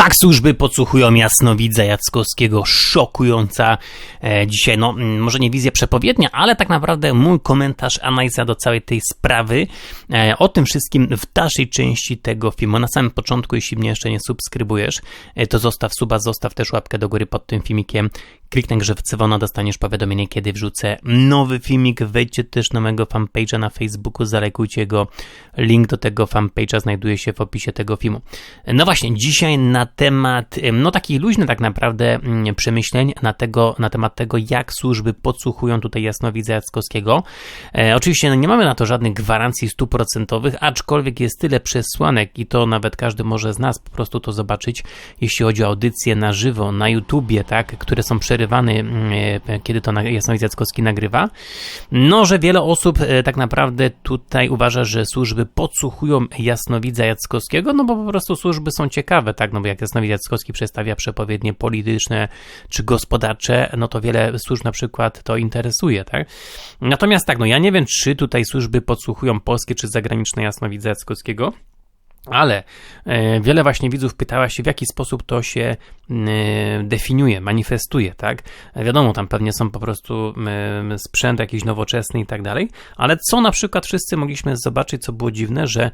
Tak służby podsłuchują jasnowidza Jackowskiego. Szokująca e, dzisiaj, no może nie wizja przepowiednia, ale tak naprawdę mój komentarz, analiza do całej tej sprawy. E, o tym wszystkim w dalszej części tego filmu. Na samym początku, jeśli mnie jeszcze nie subskrybujesz, e, to zostaw suba, zostaw też łapkę do góry pod tym filmikiem. Kliknij grze w dzwona, dostaniesz powiadomienie, kiedy wrzucę nowy filmik. Wejdźcie też na mojego fanpage'a na Facebooku, zalajkujcie go. Link do tego fanpage'a znajduje się w opisie tego filmu. No właśnie, dzisiaj na temat, no taki luźny tak naprawdę mm, przemyśleń na, tego, na temat tego, jak służby podsłuchują tutaj Jasnowidza Jackowskiego. E, oczywiście no, nie mamy na to żadnych gwarancji stuprocentowych, aczkolwiek jest tyle przesłanek i to nawet każdy może z nas po prostu to zobaczyć, jeśli chodzi o audycje na żywo, na YouTubie, tak, które są przerywane, mm, e, kiedy to Jasnowidz Jackowski nagrywa. No, że wiele osób e, tak naprawdę tutaj uważa, że służby podsłuchują Jasnowidza Jackowskiego, no bo po prostu służby są ciekawe, tak, no bo jak Jasnowidz Jackowski przedstawia przepowiednie polityczne czy gospodarcze, no to wiele służb na przykład to interesuje, tak? Natomiast tak, no ja nie wiem, czy tutaj służby podsłuchują polskie czy zagraniczne Jasnowidza Jackowskiego. Ale e, wiele właśnie widzów pytała się, w jaki sposób to się e, definiuje, manifestuje, tak? Wiadomo, tam pewnie są po prostu e, sprzęt jakiś nowoczesny i tak dalej, ale co na przykład wszyscy mogliśmy zobaczyć, co było dziwne, że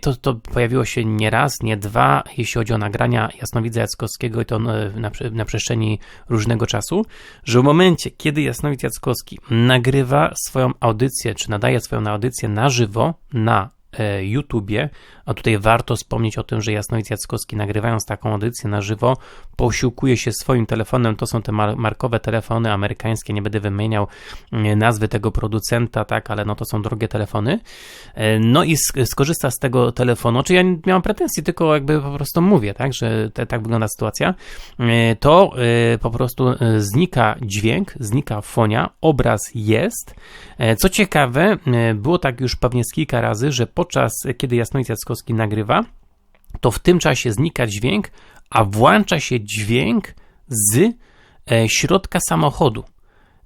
to, to pojawiło się nie raz, nie dwa, jeśli chodzi o nagrania Jasnowidza Jackowskiego i to na, na przestrzeni różnego czasu, że w momencie, kiedy Jasnowidz Jackowski nagrywa swoją audycję, czy nadaje swoją audycję na żywo na E, YouTubie, a tutaj warto wspomnieć o tym, że Jasnowic Jackowski nagrywając taką audycję na żywo posiłkuje się swoim telefonem, to są te markowe telefony amerykańskie, nie będę wymieniał mm, nazwy tego producenta, tak, ale no to są drogie telefony, e, no i skorzysta z tego telefonu, czy ja nie mam pretensji, tylko jakby po prostu mówię, tak, że te, tak wygląda sytuacja, e, to po prostu znika dźwięk, znika fonia, obraz jest, co ciekawe, było tak już pewnie z kilka razy, że podczas kiedy Jasnowic Jackowski nagrywa, to w tym czasie znika dźwięk, a włącza się dźwięk z e, środka samochodu.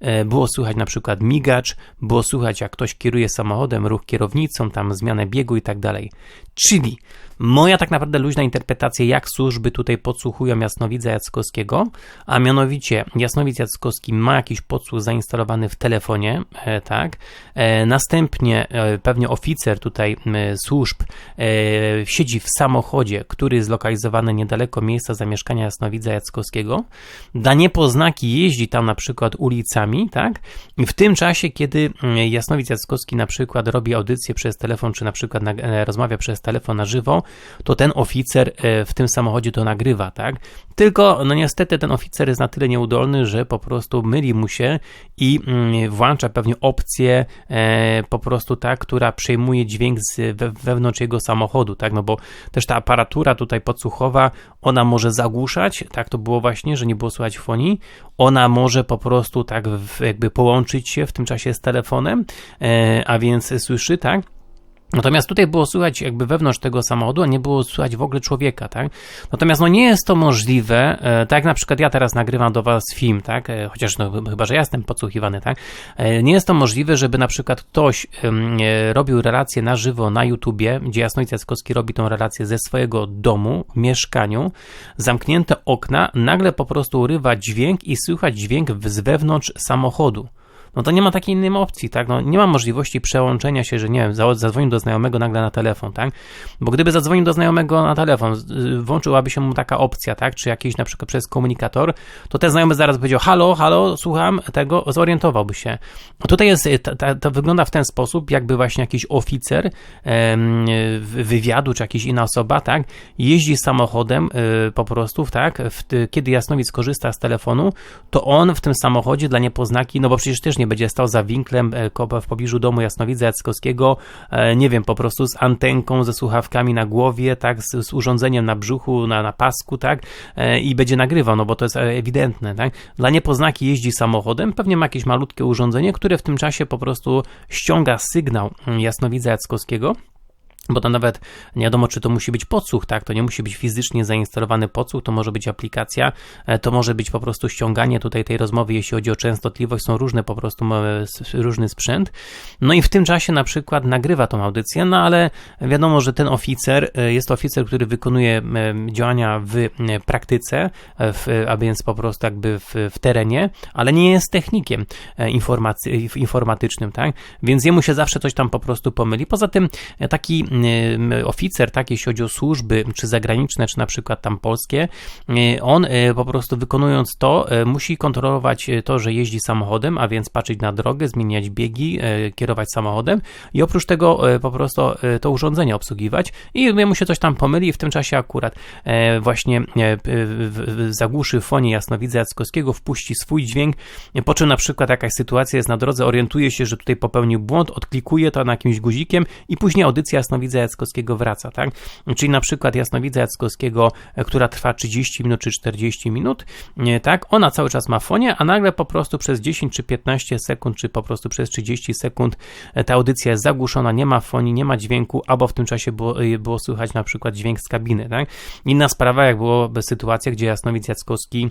E, było słychać na przykład migacz, było słychać jak ktoś kieruje samochodem, ruch kierownicą, tam zmianę biegu i tak dalej. Czyli moja tak naprawdę luźna interpretacja, jak służby tutaj podsłuchują Jasnowidza Jackowskiego, a mianowicie Jasnowidz Jackowski ma jakiś podsłuch zainstalowany w telefonie, e, tak, e, następnie pewnie oficer tutaj służb siedzi w samochodzie, który jest zlokalizowany niedaleko miejsca zamieszkania Jasnowidza Jackowskiego, da niepoznaki jeździ tam na przykład ulicami, tak, i w tym czasie, kiedy Jasnowidz Jackowski na przykład robi audycję przez telefon, czy na przykład rozmawia przez telefon na żywo, to ten oficer e, w tym samochodzie to nagrywa, tak? Tylko, no niestety ten oficer jest na tyle nieudolny, że po prostu myli mu się i mm, włącza pewnie opcję e, po prostu tak, która przejmuje dźwięk z wewnątrz jego samochodu, tak? No bo też ta aparatura tutaj podsłuchowa, ona może zagłuszać, tak to było właśnie, że nie było słychać fonii, ona może po prostu tak jakby połączyć się w tym czasie z telefonem, e, a więc słyszy, tak? Natomiast tutaj było słychać jakby wewnątrz tego samochodu, a nie było słychać w ogóle człowieka, tak? Natomiast no nie jest to możliwe, e, tak jak na przykład ja teraz nagrywam do was film, tak? E, chociaż no chyba, że ja jestem podsłuchiwany, tak? E, nie jest to możliwe, żeby na przykład ktoś robił relację na żywo na YouTubie, gdzie Jasnowic Jackowski robi tą relację ze swojego domu, mieszkaniu, zamknięte okna, nagle po prostu urywa dźwięk i słychać dźwięk z wewnątrz samochodu no to nie ma takiej innej opcji, tak? No, nie ma możliwości przełączenia się, że nie wiem, zadzwonił do znajomego nagle na telefon, tak? Bo gdyby zadzwonił do znajomego na telefon, włączyłaby się mu taka opcja, tak? Czy jakiś na przykład przez komunikator, to ten znajomy zaraz powiedział, halo, halo, słucham tego, zorientowałby się. Tutaj jest, to, to wygląda w ten sposób, jakby właśnie jakiś oficer wywiadu, czy jakaś inna osoba, tak? Jeździ samochodem y, po prostu, tak? Kiedy Jasnowic korzysta z telefonu, to on w tym samochodzie dla niepoznaki, no bo przecież też nie nie będzie stał za winklem e, w pobliżu domu Jasnowidza Jackowskiego, e, nie wiem, po prostu z antenką, ze słuchawkami na głowie, tak, z, z urządzeniem na brzuchu, na, na pasku, tak, e, i będzie nagrywał, no bo to jest ewidentne, tak. Dla niepoznaki jeździ samochodem, pewnie ma jakieś malutkie urządzenie, które w tym czasie po prostu ściąga sygnał Jasnowidza Jackowskiego, bo to nawet nie wiadomo, czy to musi być podsłuch, tak? To nie musi być fizycznie zainstalowany podsłuch, to może być aplikacja, e, to może być po prostu ściąganie tutaj tej rozmowy, jeśli chodzi o częstotliwość, są różne po prostu różny sprzęt. No i w tym czasie na przykład nagrywa tą audycję, no ale wiadomo, że ten oficer e, jest to oficer, który wykonuje działania w praktyce, e, w, a więc po prostu jakby w, w terenie, ale nie jest technikiem informacji, informatycznym, tak? Więc jemu się zawsze coś tam po prostu pomyli. Poza tym taki oficer, tak, jeśli chodzi o służby, czy zagraniczne, czy na przykład tam polskie, on e, po prostu wykonując to, musi kontrolować to, że jeździ samochodem, a więc patrzeć na drogę, zmieniać biegi, kierować samochodem i oprócz tego po prostu to urządzenie obsługiwać i mu się coś tam pomyli w tym czasie akurat właśnie zagłuszy fonie jasnowidza Jackowskiego, wpuści swój dźwięk, po czym na przykład jakaś sytuacja jest na drodze, orientuje się, że tutaj popełnił błąd, odklikuje to na jakimś guzikiem i później audycja jasnowidza Jackowskiego wraca, tak? Czyli na przykład jasnowidza Jackowskiego, e, która trwa 30 minut czy 40 minut, tak? Ona cały czas ma fonie, a nagle po prostu przez 10 czy 15 sekund, czy po prostu przez 30 sekund e, ta audycja jest zagłuszona, nie ma fonii, nie ma dźwięku, albo w tym czasie było, e, było słychać na przykład dźwięk z kabiny, tak? Inna sprawa, jak było sytuacja, gdzie jasnowidz Jackowski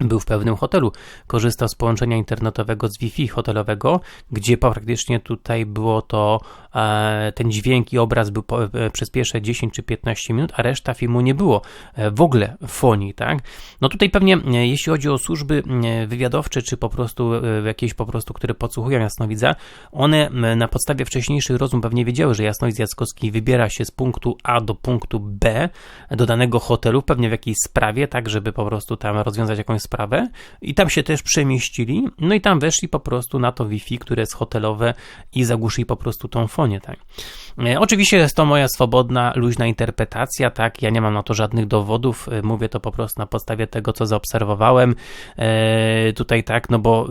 był w pewnym hotelu, korzystał z połączenia internetowego z Wi-Fi hotelowego, gdzie praktycznie tutaj było to, e, ten dźwięk i obraz był e, przez pierwsze 10 czy 15 minut, a reszta filmu nie było e, w ogóle fonii, tak? No tutaj pewnie, jeśli chodzi o służby wywiadowcze, czy po prostu jakieś po prostu, które podsłuchują jasnowidza, one na podstawie wcześniejszych rozum pewnie wiedziały, że jasnowidz Jackowski wybiera się z punktu A do punktu B do danego hotelu, pewnie w jakiejś sprawie, tak, żeby po prostu tam rozwiązać jakąś sprawę i tam się też przemieścili, no i tam weszli po prostu na to Wi-Fi, które jest hotelowe i zagłuszyli po prostu tą fonię, tak. E, oczywiście jest to moja swobodna, luźna interpretacja, tak, ja nie mam na to żadnych dowodów, e, mówię to po prostu na podstawie tego, co zaobserwowałem, e, tutaj tak, no bo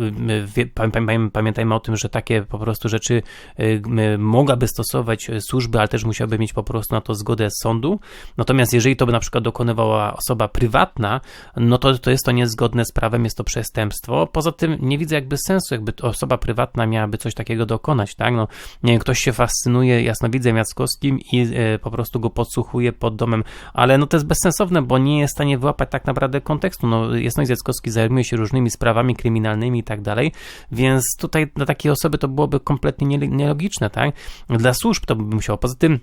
pamiętajmy o tym, że takie po prostu rzeczy mogłaby stosować służby, ale też musiałaby mieć po prostu na to zgodę sądu, natomiast jeżeli to by na przykład dokonywała osoba prywatna, no to, to jest to niezgodne zgodne z prawem, jest to przestępstwo. Poza tym nie widzę jakby sensu, jakby osoba prywatna miałaby coś takiego dokonać, tak? No, nie ktoś się fascynuje jasnowidzem Jackowskim i e, po prostu go podsłuchuje pod domem, ale no to jest bezsensowne, bo nie jest w stanie wyłapać tak naprawdę kontekstu. No, Jasnowidz Jackowski zajmuje się różnymi sprawami kryminalnymi i tak dalej, więc tutaj dla takiej osoby to byłoby kompletnie nielogiczne, tak? Dla służb to by musiało. Poza tym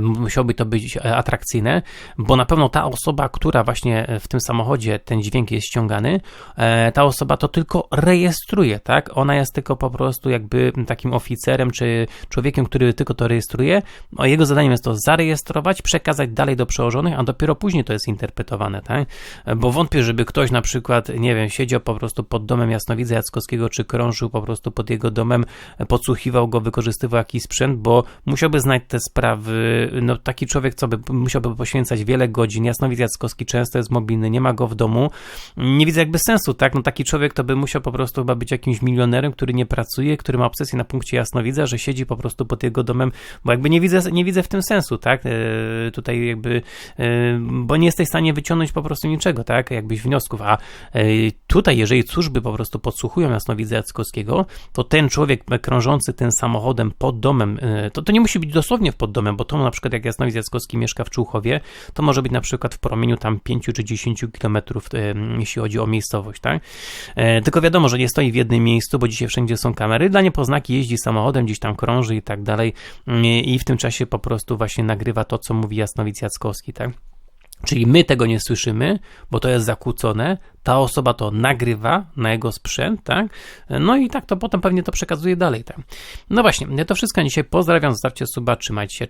musiałoby to być e, atrakcyjne, bo na pewno ta osoba, która właśnie w tym samochodzie ten dźwięk jest ściągany, e, ta osoba to tylko rejestruje, tak? Ona jest tylko po prostu jakby takim oficerem czy człowiekiem, który tylko to rejestruje. O jego zadaniem jest to zarejestrować, przekazać dalej do przełożonych, a dopiero później to jest interpretowane, tak? Bo wątpię, żeby ktoś na przykład, nie wiem, siedział po prostu pod domem Jasnowidza Jackowskiego, czy krążył po prostu pod jego domem, podsłuchiwał go, wykorzystywał jakiś sprzęt, bo musiałby znać te sprawy no taki człowiek, co by musiałby poświęcać wiele godzin, Jasnowidz Jackowski często jest mobilny, nie ma go w domu, nie widzę jakby sensu, tak, no taki człowiek to by musiał po prostu chyba być jakimś milionerem, który nie pracuje, który ma obsesję na punkcie Jasnowidza, że siedzi po prostu pod jego domem, bo jakby nie widzę, nie widzę w tym sensu, tak, e, tutaj jakby, e, bo nie jesteś w stanie wyciągnąć po prostu niczego, tak, jakbyś wniosków, a e, tutaj, jeżeli służby po prostu podsłuchują Jasnowidza Jackowskiego, to ten człowiek krążący tym samochodem pod domem, to, to nie musi być dosłownie pod domem, bo to na przykład jak Jasnowidz Jackowski mieszka w Człuchowie, to może być na przykład w promieniu tam 5 czy 10 kilometrów, jeśli chodzi o miejscowość, tak? E, tylko wiadomo, że nie stoi w jednym miejscu, bo dzisiaj wszędzie są kamery, dla niepoznaki jeździ samochodem, gdzieś tam krąży i tak dalej mm, i w tym czasie po prostu właśnie nagrywa to, co mówi Jasnowidz Jackowski, tak? Czyli my tego nie słyszymy, bo to jest zakłócone, ta osoba to nagrywa na jego sprzęt, tak? No i tak to potem pewnie to przekazuje dalej, tak? No właśnie, to wszystko dzisiaj pozdrawiam, zostawcie suba, trzymajcie się,